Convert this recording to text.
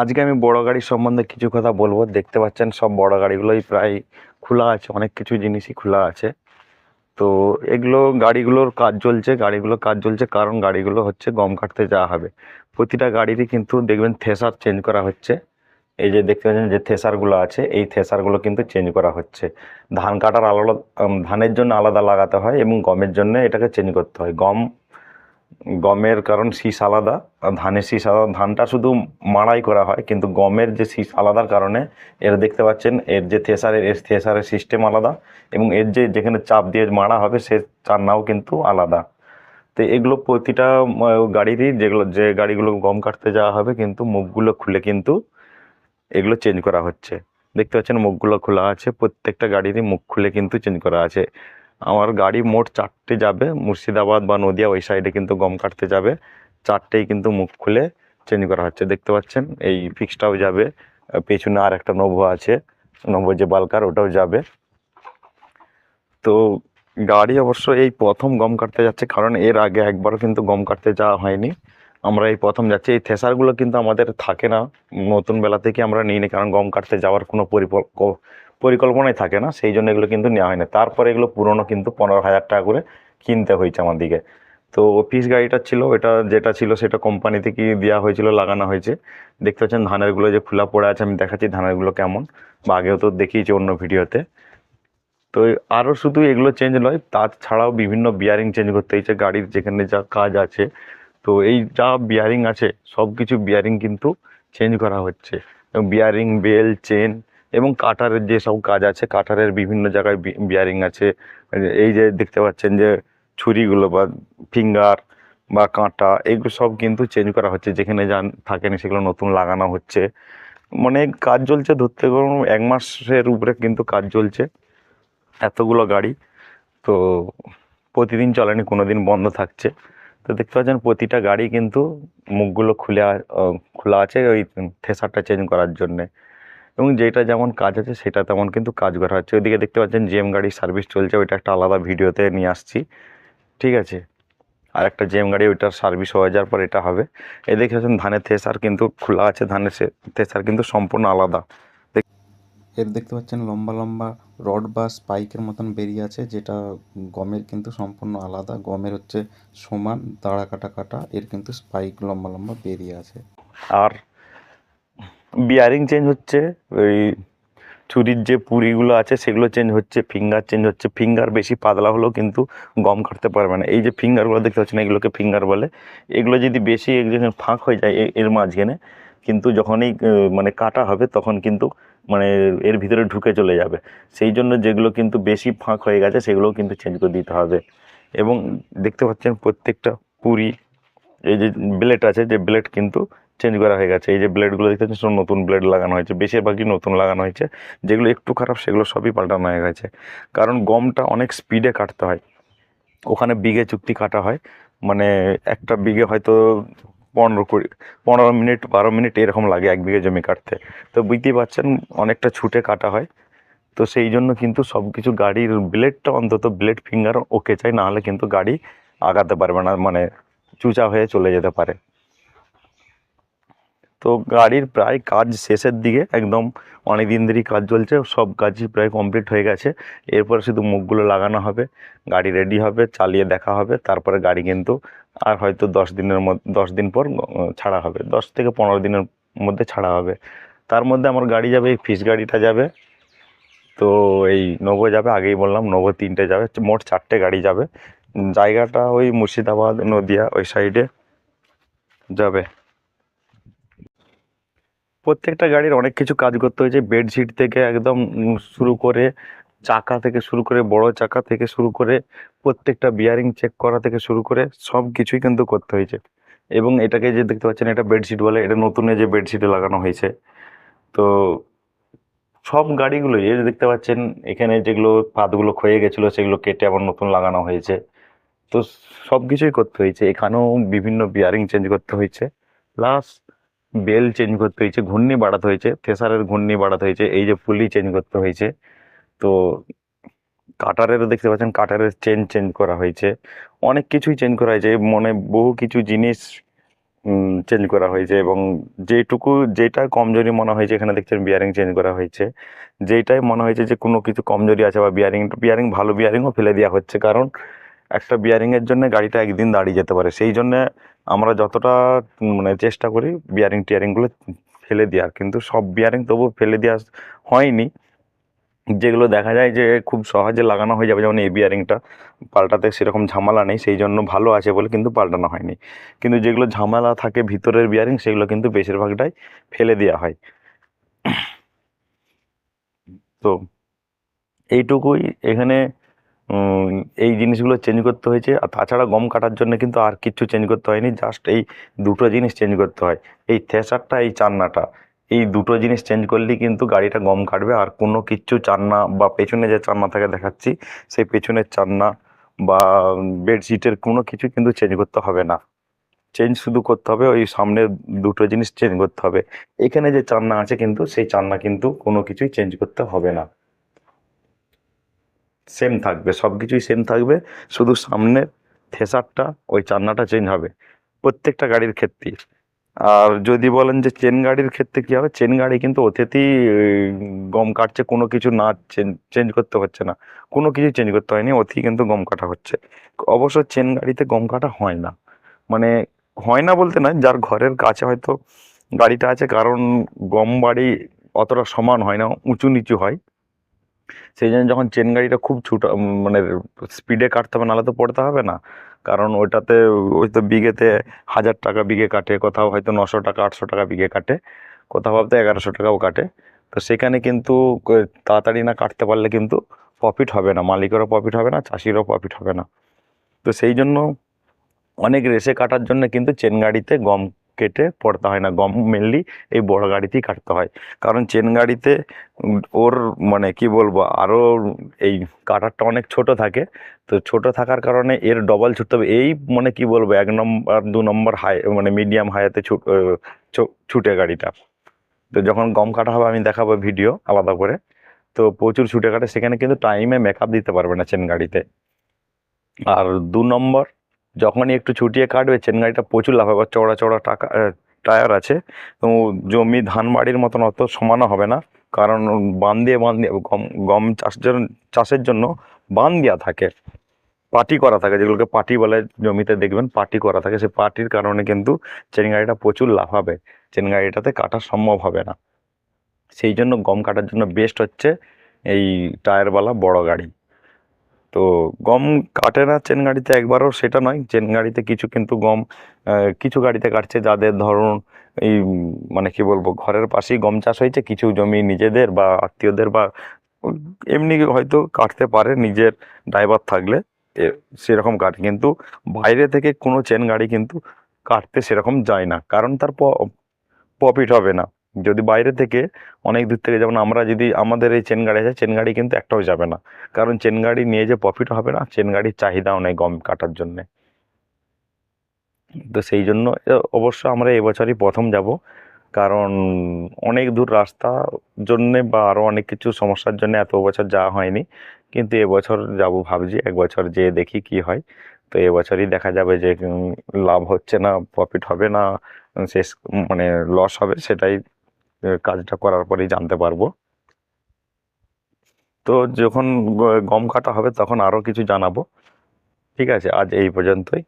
আজকে আমি বড় গাড়ির সম্বন্ধে কিছু কথা বলব। দেখতে পাচ্ছেন সব বড় গাড়িগুলোই প্রায় খোলা আছে, অনেক কিছু জিনিসই খোলা আছে। তো এগুলো গাড়িগুলোর কাজ চলছে, গাড়িগুলোর কাজ চলছে, কারণ গাড়িগুলো হচ্ছে গম কাটতে যাওয়া হবে। প্রতিটা গাড়িরই কিন্তু দেখবেন থেসার চেঞ্জ করা হচ্ছে। এই যে দেখতে পাচ্ছেন যে থেসারগুলো আছে, এই থেসারগুলো কিন্তু চেঞ্জ করা হচ্ছে। ধান কাটার আলাদা ধানের জন্য আলাদা লাগাতে হয় এবং গমের জন্য এটাকে চেঞ্জ করতে হয়। গম গমের কারণ শীষ আলাদা ধানের শীষ আলাদা। ধানটা শুধু মাড়াই করা হয়, কিন্তু গমের যে শীষ আলাদার কারণে এর দেখতে পাচ্ছেন, এর যে থেসারের এর থেসারের সিস্টেম আলাদা, এবং এর যে যেখানে চাপ দিয়ে মাড়া হবে, সে চান্নাও কিন্তু আলাদা। তো এগুলো প্রতিটা গাড়িরই যেগুলো, যে গাড়িগুলো গম কাটতে যাওয়া হবে, কিন্তু মুখগুলো খুলে কিন্তু এগুলো চেঞ্জ করা হচ্ছে। দেখতে পাচ্ছেন, মুখগুলো খোলা আছে, প্রত্যেকটা গাড়িরই মুখ খুলে কিন্তু চেঞ্জ করা আছে। আমার গাড়ি মোট চারটে যাবে, মুর্শিদাবাদ বা নদিয়া, ওই সাইডে কিন্তু গম কাটতে যাবে। চারটেই কিন্তু মুখ খুলে চেঞ্জ করা হচ্ছে, দেখতে পাচ্ছেন? এই ফিক্সটাও যাবে পেছনে আর একটা নোভো আছে নোভো যে বালকার ওটাও যাবে। তো গাড়ি অবশ্য এই প্রথম গম কাটতে যাচ্ছে, কারণ এর আগে একবারও কিন্তু গম কাটতে যাওয়া হয়নি। আমরা এই প্রথম যাচ্ছি, এই থেসারগুলো কিন্তু আমাদের থাকে না, নতুন বেলা থেকে আমরা নিই নি কারণ গম কাটতে যাওয়ার কোনো পরিকল্প পরিকল্পনাই থাকে না, সেই জন্য এগুলো কিন্তু নেওয়া হয় না তারপরে এগুলো পুরনো কিন্তু পনেরো হাজার টাকা করে কিনতে হয়েছে আমাদেরকে তো অফিস গাড়িটা ছিল এটা যেটা ছিল সেটা কোম্পানি থেকে দেওয়া হয়েছিল, লাগানো হয়েছে। দেখতে পাচ্ছেন ধানেরগুলো যে খোলা পড়ে আছে, আমি দেখাচ্ছি ধানেরগুলো কেমন। বা আগেও তো দেখিয়েছি অন্য ভিডিওতে। তো আরও শুধু এগুলো চেঞ্জ নয়, তাছাড়াও বিভিন্ন বিয়ারিং চেঞ্জ করতে হয়েছে, গাড়ির যেখানে যা কাজ আছে। তো এই যা বিয়ারিং আছে সব কিছু বিয়ারিং কিন্তু চেঞ্জ করা হচ্ছে। এবং বিয়ারিং বেল চেন এবং কাটারের যে সব কাজ আছে কাটারের বিভিন্ন জায়গায় বিয়ারিং আছে। এই যে দেখতে পাচ্ছেন যে ছুরিগুলো বা ফিঙ্গার বা কাঁটা, এগুলো সব কিন্তু চেঞ্জ করা হচ্ছে। যেখানে যান থাকেনি সেগুলো নতুন লাগানো হচ্ছে। মানে কাজ চলছে ধরতে গেলে এক মাসের উপরে কিন্তু কাজ চলছে। এতগুলো গাড়ি, তো প্রতিদিন চলেনি কোনো দিন বন্ধ থাকছে। তো দেখতে পাচ্ছেন প্রতিটা গাড়ি কিন্তু মুখগুলো খুলে খোলা আছে ওই থেসারটা চেঞ্জ করার জন্যে। এবং যেটা যেমন কাজ আছে সেটা তেমন কিন্তু কাজ করা হচ্ছে। ওইদিকে দেখতে পাচ্ছেন জেম গাড়ির সার্ভিস চলছে ওইটা একটা আলাদা ভিডিওতে নিয়ে আসছি। ঠিক আছে? আর একটা জেম গাড়ি ওইটার সার্ভিস হয়ে যাওয়ার পর এটা হবে। এই দেখতে পাচ্ছেন ধানের থেসার কিন্তু খোলা আছে ধানের থেসার কিন্তু সম্পূর্ণ আলাদা। এর দেখতে পাচ্ছেন লম্বা লম্বা রড বা স্পাইকের মতন বেরিয়ে আছে যেটা গমের কিন্তু সম্পূর্ণ আলাদা। গমের হচ্ছে সমান দাঁড়া কাটা কাটা এর কিন্তু স্পাইক লম্বা লম্বা বেরিয়ে আছে। আর বিয়ারিং চেঞ্জ হচ্ছে, ওই ছুরির যে পুরিগুলো আছে সেগুলো চেঞ্জ হচ্ছে ফিঙ্গার চেঞ্জ হচ্ছে। ফিঙ্গার বেশি পাতলা হলেও কিন্তু গম কাটতে পারবে না। এই যে ফিঙ্গারগুলো দেখতে পাচ্ছেন, এগুলোকে ফিঙ্গার বলে। এগুলো যদি বেশি একজন ফাঁক হয়ে যায় এর মাঝখানে, কিন্তু যখনই মানে কাটা হবে তখন কিন্তু মানে এর ভিতরে ঢুকে চলে যাবে। সেই জন্য যেগুলো কিন্তু বেশি ফাঁক হয়ে গেছে, সেগুলোও কিন্তু চেঞ্জ করে দিতে হবে। এবং দেখতে পাচ্ছেন প্রত্যেকটা পুরি, এই যে ব্লেড আছে, যে ব্লেড কিন্তু চেঞ্জ করা হয়ে গেছে। এই যে ব্লেডগুলো দেখতে পাচ্ছেন সব নতুন ব্লেড লাগানো হয়েছে, বেশিরভাগই নতুন লাগানো হয়েছে। যেগুলো একটু খারাপ, সেগুলো সবই পাল্টানো হয়ে গেছে। কারণ গমটা অনেক স্পিডে কাটতে হয়। ওখানে বিঘে চুক্তি কাটা হয়। মানে একটা বিঘে হয়তো পনেরো কুড়ি, পনেরো মিনিট, বারো মিনিট এরকম লাগে এক বিঘে জমি কাটতে। তো বুঝতেই পারছেন, অনেকটা ছুটে কাটা হয়। তো সেই জন্য কিন্তু সব কিছু গাড়ির ব্লেডটা অন্তত ব্লেড ফিঙ্গার ওকে চাই, নাহলে কিন্তু গাড়ি আগাতে পারবে না মানে চুচা হয়ে চলে যেতে পারে। তো গাড়ির প্রায় কাজ শেষের দিকে একদম অনেক দিন ধরেই কাজ চলছে, সব কাজই প্রায় কমপ্লিট হয়ে গেছে। এরপরে শুধু মুখগুলো লাগানো হবে, গাড়ি রেডি হবে, চালিয়ে দেখা হবে, তারপরে গাড়ি কিন্তু আর হয়তো দশ দিনের মধ্যে দশ দিন পর ছাড়া হবে, দশ থেকে পনেরো দিনের মধ্যে ছাড়া হবে। তার মধ্যে আমার গাড়ি যাবে, এই ফিস গাড়িটা যাবে, তো এই নোভো যাবে, আগেই বললাম নোভো তিনটে যাবে, মোট চারটে গাড়ি যাবে। জায়গাটা ওই মুর্শিদাবাদ, নদিয়া, ওই সাইডে যাবে। প্রত্যেকটা গাড়ির অনেক কিছু কাজ করতে হয়েছে। বেডশিট থেকে একদম শুরু করে চাকা থেকে শুরু করে, বড় চাকা থেকে শুরু করে, প্রত্যেকটা বিয়ারিং চেক করা থেকে শুরু করে সব কিছুই কিন্তু করতে হয়েছে। এবং এটাকে যে দেখতে পাচ্ছেন, এটা বেডশিট বলে, এটা নতুনে যে বেডশিটে লাগানো হয়েছে। তো সব গাড়িগুলোই এই যে দেখতে পাচ্ছেন, এখানে যেগুলো পাতগুলো ক্ষয়ে গেছিল, সেগুলো কেটে আবার নতুন লাগানো হয়েছে। তো সব কিছুই করতে হয়েছে। এখানেও বিভিন্ন বিয়ারিং চেঞ্জ করতে হয়েছে। প্লাস বেল চেঞ্জ করতে হয়েছে, ঘূর্ণি বাড়াতে হয়েছে, থেসারের ঘূর্ণি বাড়াতে হয়েছে, এই যে পুলি চেঞ্জ করতে হয়েছে। তো কাটারেরও দেখতে পাচ্ছেন, কাটারের চেন চেঞ্জ করা হয়েছে। অনেক কিছুই চেঞ্জ করা হয়েছে, মনে বহু কিছু জিনিস চেঞ্জ করা হয়েছে এবং যেটুকু, যেটা কমজোরি মনে হয়েছে, এখানে দেখছেন বিয়ারিং চেঞ্জ করা হয়েছে। যেটাই মনে হয়েছে যে কোনো কিছু কমজোরি আছে বা বিয়ারিং বিয়ারিং ভালো বিয়ারিংও ফেলে দেওয়া হচ্ছে, কারণ একটা বিয়ারিংয়ের জন্য গাড়িটা একদিন দাঁড়িয়ে যেতে পারে। সেই জন্যে আমরা যতটা মানে চেষ্টা করি বিয়ারিং টিয়ারিংগুলো ফেলে দেওয়ার। কিন্তু সব বিয়ারিং তবু ফেলে দেওয়া হয়নি। যেগুলো দেখা যায় যে খুব সহজে লাগানো হয়ে যাবে, যেমন এই বিয়ারিংটা পাল্টাতে সেরকম ঝামেলা নেই, সেই জন্য ভালো আছে বলে কিন্তু পাল্টানো হয়নি। কিন্তু যেগুলো ঝামেলা থাকে ভিতরের বিয়ারিং সেগুলো কিন্তু বেশিরভাগটাই ফেলে দেওয়া হয়। তো, এইটুকুই এখানে এই জিনিসগুলো চেঞ্জ করতে হয়েছে। আর তাছাড়া গম কাটার জন্য কিন্তু আর কিছু চেঞ্জ করতে হয়নি। জাস্ট এই দুটো জিনিস চেঞ্জ করতে হয়। এই থেসারটা এই চান্নাটা। এই দুটো জিনিস চেঞ্জ করলেই কিন্তু গাড়িটা গম কাটবে। আর কোনো কিচ্ছু চান্না বা পেছনে যে চান্না থাকে দেখাচ্ছি, সেই পেছনের চান্না বা বেডশিটের কোনো কিছু কিন্তু চেঞ্জ করতে হবে না। চেঞ্জ শুধু করতে হবে, ওই সামনের দুটো জিনিস চেঞ্জ করতে হবে। এখানে যে চান্না আছে কিন্তু, সেই চান্না কিন্তু কোনো কিছুই চেঞ্জ করতে হবে না। সেম থাকবে সব কিছুই সেম থাকবে। শুধু সামনের থেসারটা, ওই চান্নাটা চেঞ্জ হবে, প্রত্যেকটা গাড়ির ক্ষেত্রে আর যদি বলেন যে চেন গাড়ির ক্ষেত্রে কী হবে চেন গাড়ি কিন্তু অতিথি গম কাটছে, কোনো কিছু না চেঞ্জ করতে হচ্ছে না। কোনো কিছু চেঞ্জ করতে হয়নি, অতি কিন্তু গম কাটা হচ্ছে। অবশ্য চেন গাড়িতে গম কাটা হয় না। মানে হয় না বলতে নয়, যার ঘরের কাছে হয়তো গাড়িটা আছে, কারণ গম বাড়ি অতটা সমান হয় না, উঁচু নিচু হয়। সেই জন্য যখন চেন গাড়িটা খুব ছুটা মানে স্পিডে কাটতে হবে, নাহলে তো পড়তে হবে না। কারণ ওইটাতে, ওই তো বিঘেতে হাজার টাকা বিঘে কাটে, কোথাও হয়তো নশো টাকা, আটশো টাকা বিঘে কাটে, কোথাও ভাবতে এগারোশো টাকাও কাটে। তো সেখানে কিন্তু তাড়াতাড়ি না কাটতে পারলে কিন্তু প্রফিট হবে না, মালিকেরও প্রফিট হবে না, চাষিরও প্রফিট হবে না। তো সেই জন্য অনেক রেসে কাটার জন্য কিন্তু চেন গাড়িতে গম কেটে পড়তে হয় না গম মেনলি এই বড় গাড়িতেই কাটতে হয়। কারণ চেন গাড়িতে ওর মানে কি বলব আরও এই কাটারটা অনেক ছোট থাকে তো ছোট থাকার কারণে এর ডবল ছুটতে হবে। এই মানে কি বলব এক নম্বর দু নম্বর হাই মানে মিডিয়াম হাইতে ছুট আহ, ছুটে গাড়িটা। তো যখন গম কাটা হবে আমি দেখাবো ভিডিও আলাদা করে। তো প্রচুর ছুটে কাটে সেখানে কিন্তু টাইমে মেকআপ দিতে পারবে না চেন গাড়িতে। আর দু নম্বর যখনই একটু ছুটিয়ে কাটবে চেন গাড়িটা প্রচুর লাভ হবে চওড়া চওড়া টাকা টায়ার আছে। তো জমি ধান বাড়ির মতন অত সমানও হবে না। কারণ বান দিয়ে বান দিয়ে, গম গম চাষের চাষের জন্য বান দেওয়া থাকে। পাটি করা থাকে, যেগুলোকে পাটি বলে জমিতে দেখবেন, পাটি করা থাকে। সেই পাটির কারণে কিন্তু চেন গাড়িটা প্রচুর লাভ হবে চেন গাড়িটাতে কাটা সম্ভব হবে না। সেই জন্য গম কাটার জন্য বেস্ট হচ্ছে এই টায়ারওয়ালা বড় গাড়ি। তো গম কাটে না চেন গাড়িতে একবারও, সেটা নয়। চেন গাড়িতে কিছু কিন্তু গম কিছু গাড়িতে কাটছে যাদের ধরুন এই মানে কি বলব, ঘরের পাশেই গম চাষ হয়েছে, কিছু জমি নিজেদের বা আত্মীয়দের বা এমনি হয়তো কাটতে পারে, নিজের ড্রাইভার থাকলে সেরকম কাটে। কিন্তু বাইরে থেকে কোনো চেন গাড়ি কিন্তু কাটতে সেরকম যায় না, কারণ তার প্রফিট হবে না। যদি বাইরে থেকে অনেক দূর থেকে, যেমন আমরা যদি আমাদের এই চেন গাড়ি আছে চেন গাড়ি কিন্তু একটাও যাবে না। কারণ চেন গাড়ি নিয়ে যে প্রফিট হবে না চেন গাড়ির চাহিদাও নেই গম কাটার জন্যে। তো সেই জন্য অবশ্য আমরা এবছরই প্রথম যাব। কারণ অনেক দূর রাস্তা জন্যে বা আরও অনেক কিছু সমস্যার জন্য এত বছর যাওয়া হয়নি। কিন্তু এবছর যাব ভাবছি, এক বছর যেয়ে দেখি কি হয়। তো এবছরই দেখা যাবে যে লাভ হচ্ছে না প্রফিট হবে না, শেষ মানে লস হবে সেটাই কাজটা করার পরেই জানতে পারব। তো যখন গম কাটা হবে তখন আরও কিছু জানাব। ঠিক আছে? আজ এই পর্যন্তই।